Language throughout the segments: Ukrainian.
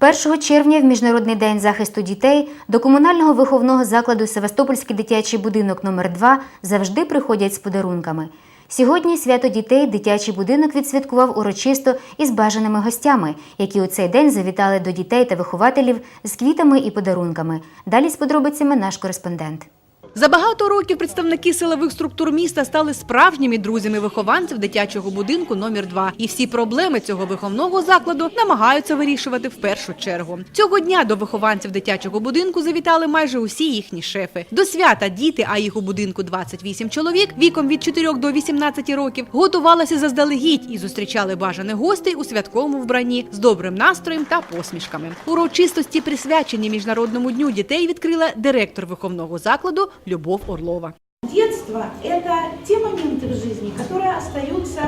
1 червня в Міжнародний день захисту дітей до комунального виховного закладу Севастопольський дитячий будинок номер 2 завжди приходять з подарунками. Сьогодні свято дітей дитячий будинок відсвяткував урочисто із бажаними гостями, які у цей день завітали до дітей та вихователів з квітами і подарунками. Далі з подробицями наш кореспондент. За багато років представники силових структур міста стали справжніми друзями вихованців дитячого будинку номер 2 і всі проблеми цього виховного закладу намагаються вирішувати в першу чергу. Цього дня до вихованців дитячого будинку завітали майже усі їхні шефи. До свята діти, а їх у будинку 28 чоловік, віком від 4 до 18 років, готувалися заздалегідь і зустрічали бажаних гостей у святковому вбранні з добрим настроєм та посмішками. Урочистості, присвячені міжнародному дню дітей, відкрила директор виховного закладу Любов Орлова. Детство – это те моменты в жизни, которые остаются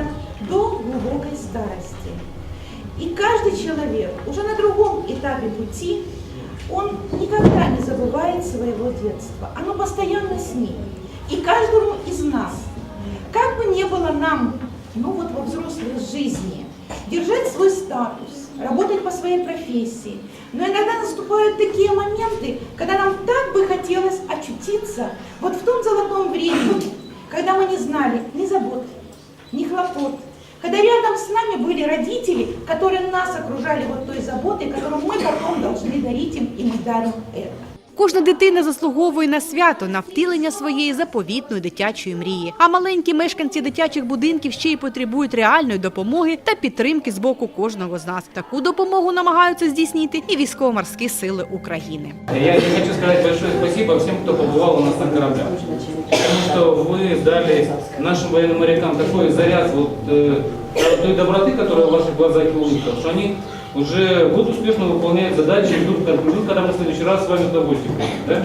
до глубокой старости. И каждый человек уже на другом этапе пути, он никогда не забывает своего детства. Оно постоянно с ним. И каждому из нас, как бы не было нам, ну вот во взрослой жизни, держать свой статус, работать по своей профессии. Но иногда наступают такие моменты, когда нам так бы хотелось очутиться вот в том золотом времени, когда мы не знали ни забот, ни хлопот, когда рядом с нами были родители, которые нас окружали вот той заботой, которую мы потом должны дарить им, и мы дарим это. Кожна дитина заслуговує на свято, на втілення своєї заповітної дитячої мрії. А маленькі мешканці дитячих будинків ще й потребують реальної допомоги та підтримки з боку кожного з нас. Таку допомогу намагаються здійснити і військово-морські сили України. Я я хочу сказать большое спасибо всем, кто побывал у нас на кораблях. Потому что вы дали нашим военным морякам такой заряд вот, э, той доброты, которая в ваших глазах и улыбках, что они уже будут успешно выполнять задачи ждут, ждут, когда мы в следующий раз с вами в гости будем. Да?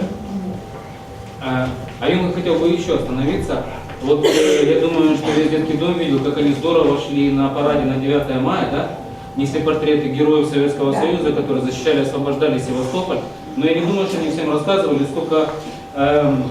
А, а я хотел бы еще остановиться. Вот э, я думаю, что весь детский дом видел, как они здорово шли на параде на 9 мая, да? Несли портреты героев Советского Союза, которые защищали, освобождали Севастополь. Но я не думаю, что они всем рассказывали, сколько, эм,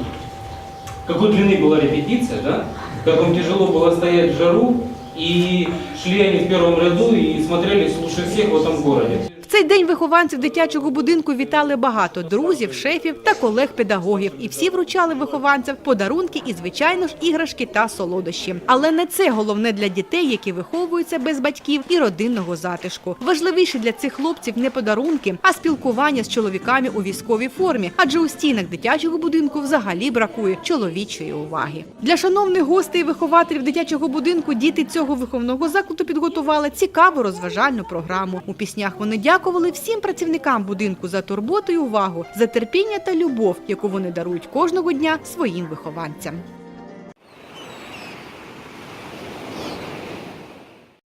какой длины была репетиция, да? Как им тяжело было стоять в жару, и шли они в первом ряду и смотрели лучше всех в этом городе. В цей день вихованців дитячого будинку вітали багато друзів, шефів та колег-педагогів. І всі вручали вихованцям подарунки і, звичайно ж, іграшки та солодощі. Але не це головне для дітей, які виховуються без батьків і родинного затишку. Важливіше для цих хлопців не подарунки, а спілкування з чоловіками у військовій формі. Адже у стінах дитячого будинку взагалі бракує чоловічої уваги. Для шановних гостей і вихователів дитячого будинку діти цього виховного закладу підготували цікаву розважальну програму. У піснях вони дякували всім працівникам будинку за турботу і увагу, за терпіння та любов, яку вони дарують кожного дня своїм вихованцям.